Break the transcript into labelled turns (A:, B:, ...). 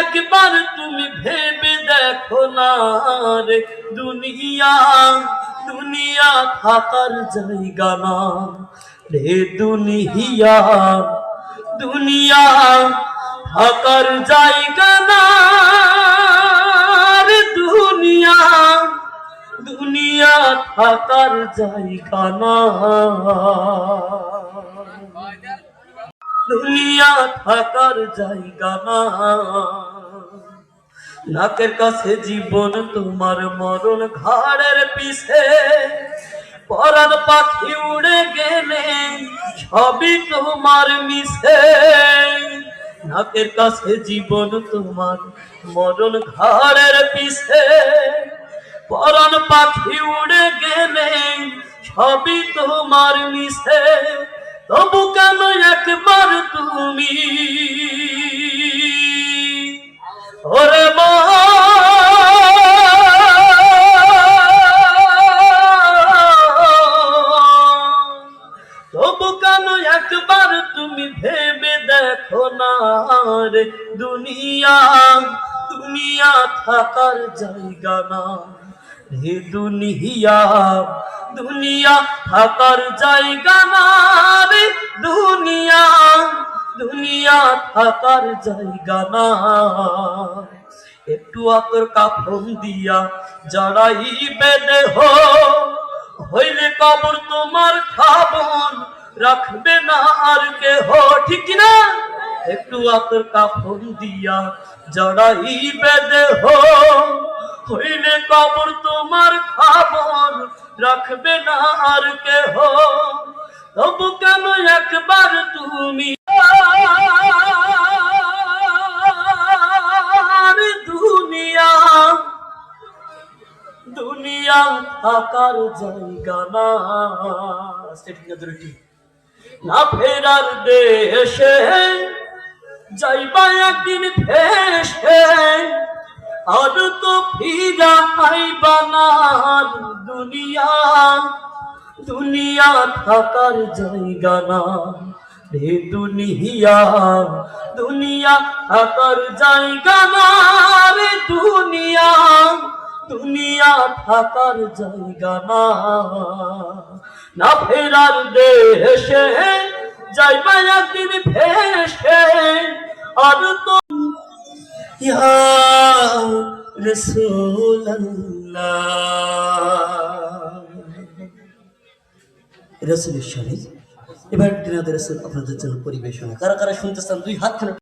A: একবার তুমি ভেবে দেখো না রে দুনিয়া দুনিয়া থাকার জায়গা না রে দুনিয়া দুনিয়া থাকার জায়গা না রে দুনিয়া দুনিয়া থাকার জায়গা না। দুনিয়া থাকার জায়গা না। নাকের কাছে জীবন তোমার মরণ ঘাড়ের পিছে। পরাণ পাখি উড়ে গেলে সবই তোমার মিশে নাকের কাছে জীবন তোমার মরণ ঘাড়ের পিছে। পরাণ পাখি উড়ে গেলে সবই তোমার মিশে তবু কেন একবার তুমি? ওরে মা! তবু কেন একবার তুমি ভেবে দেখো না রে দুনিয়া? দুনিয়া থাকার জায়গা না রে দুনিয়া। দুনিয়া থাকার জায়গা না রে দুনিয়া থাকার জায়গা না একটু আকর কাফন দিয়া জড়াই বেদে হো হইলে কবর তোমার খাবন, রাখবে না আর কেহ। ঠিক না একটু আকর কাফন দিয়া জড়াই বেদে হো হইলে কবর তোমার খাবন, রাখবে না আর কেহ। তবু কেন একবার তুমি দুনিয়া থাকার জায়গা না। না ফেরার দেশে যাইবা একদিন ফেসে। আর তো ফিরা আইবা না দুনিয়া। দুনিয়া থাকার জায়গা না। রে দুনিয়া দুনিয়া থাকার জায়গা না। রে দুনিয়া দুনিয়া থাকার জায়গা না। না ফেরার দেশে যাইবা একদিন ভেসে আর তো রসুলের সঙ্গে এবার রসুল আপনাদের জন্য পরিবেশনা। কারা কারা শুনতে চান, দুই হাত